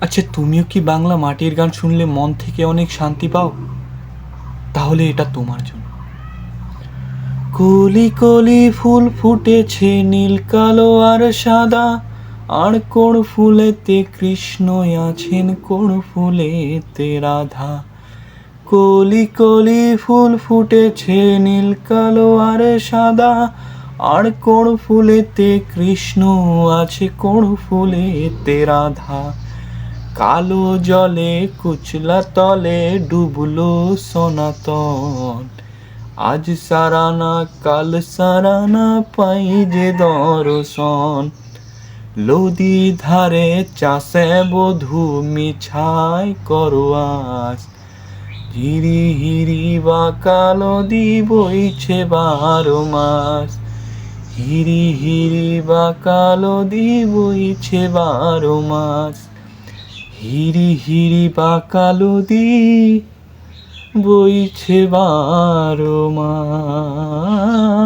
আচ্ছা তুমিও কি বাংলা মাটির গান শুনলে মন থেকে অনেক শান্তি পাও? তাহলে এটা তোমার জন্য। কলি কলি ফুল ফুটেছে নীল, কালো আর সাদা। আর কোন ফুলেতে কৃষ্ণ আছেন, কোন ফুলেতে রাধা। কলি কলি ফুল ফুটেছে নীল, কালো আর সাদা। আর কোন ফুলেতে কৃষ্ণ আছে, কোন ফুলেতে রাধা। কালো জলে কুচলা তলে ডুবলো সনাতন। আজ সারানা, কাল সারানা পাই যে দর্শন। লদি ধারে চাষে বধু মিছাই করোয়াস হিরি হিরি বা কালো দি বইছে বারো মাস। হিরি হিরি বা কালো দি বইছে বারো মাস। হিরি হিরি বা কালো দি বইছে বারো মাস।